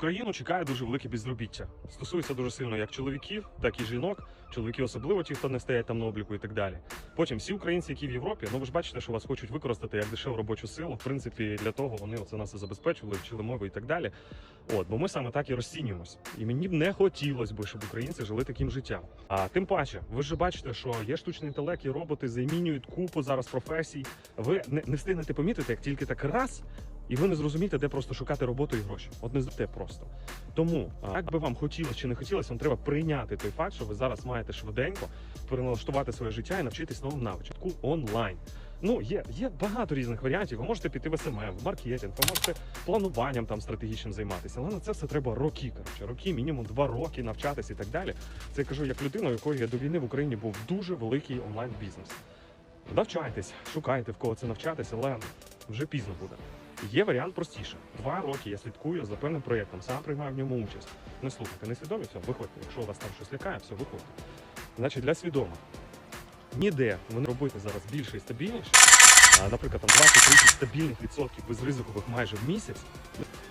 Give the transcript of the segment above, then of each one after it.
Україну чекає дуже велике безробіття. Стосується дуже сильно як чоловіків, так і жінок. Чоловіки особливо ті, хто не стоять там на обліку і так далі. Потім всі українці, які в Європі, ну ви ж бачите, що вас хочуть використати як дешеву робочу силу. В принципі, для того вони оце нас і забезпечували, вчили мови і так далі. От, бо ми саме так і розцінюємось. І мені б не хотілося б, щоб українці жили таким життям. А тим паче, ви ж бачите, що є штучний інтелект, і роботи замінюють купу зараз професій. Ви не, не встигнете помітити, як тільки так раз. І ви не зрозумієте, де просто шукати роботу і гроші. От не те просто. Тому, як би вам хотілося чи не хотілося, вам треба прийняти той факт, що ви зараз маєте швиденько переналаштувати своє життя і навчитись новим навичку онлайн. Ну, є, є багато різних варіантів. Ви можете піти в СММ, в маркетинг, ви можете плануванням там стратегічним займатися. Але на це все треба роки. Коротше, роки, мінімум два роки навчатися і так далі. Це я кажу як людина, у якої до війни в Україні був дуже великий онлайн бізнес. Навчайтесь, шукайте в кого це навчатися, але вже пізно буде. Є варіант простіше. Два роки я слідкую за певним проєктом, сам приймаю в ньому участь. Не слухайте, не свідомі, все, виходьте. Якщо у вас там щось лякає, все, виходьте. Значить, для свідомих. Ніде ви не робите зараз більше і стабільніше. Наприклад, там 20-30 стабільних відсотків без ризикових майже в місяць.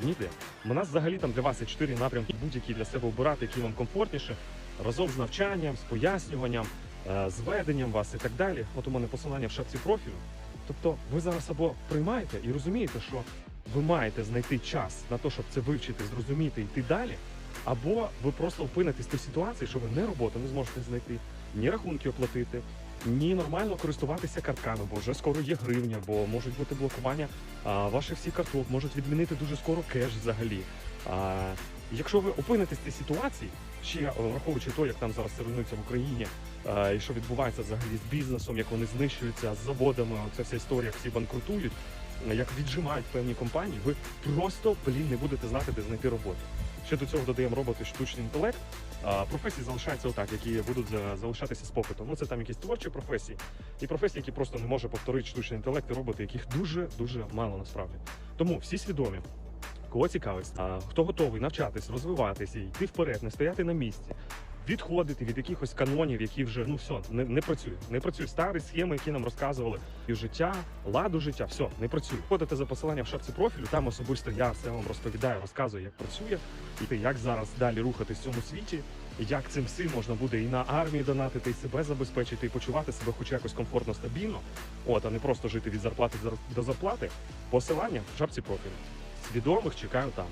Ніде. У нас взагалі там для вас є чотири напрямки, будь-які для себе обирати, які вам комфортніше, разом з навчанням, з пояснюванням, е, з веденням вас і так далі. От у мене посилання в шапці профілю. Тобто ви зараз або приймаєте і розумієте, що ви маєте знайти час на те, щоб це вивчити, зрозуміти йти далі, або ви просто опинитесь в тій ситуації, що ви не роботу не зможете знайти, ні рахунки оплатити, ні нормально користуватися картками, бо вже скоро є гривня, бо можуть бути блокування а, ваших всіх карток, можуть відмінити дуже скоро кеш взагалі. А, якщо ви опинитесь в цій ситуації, ще е, враховуючи те, як там зараз руйнується в Україні, а, і що відбувається взагалі з бізнесом, як вони знищуються з заводами, ця вся історія, всі банкрутують, як віджимають певні компанії, ви просто блін не будете знати, де знайти роботу. Ще до цього додаємо роботи штучний інтелект. Професії залишаються отак, які будуть залишатися з попитом. Ну це там якісь творчі професії, і професії, які просто не може повторити штучний інтелект і роботи, яких дуже дуже мало насправді. Тому всі свідомі. Кого цікавить, хто готовий навчатись, розвиватися, йти вперед, не стояти на місці, відходити від якихось канонів, які вже ну все не, не працюють. Не працюють старі схеми, які нам розказували і життя, ладу життя, все не працює. Ходите за посиланням в шапці профілю. Там особисто я все вам розповідаю, розказую, як працює, і як зараз далі рухатись в цьому світі. Як цим всім можна буде і на армії донатити, і себе забезпечити, і почувати себе хоч якось комфортно, стабільно, от а не просто жити від зарплати до зарплати. Посилання в шапці профілю. Свідомих чекаю там.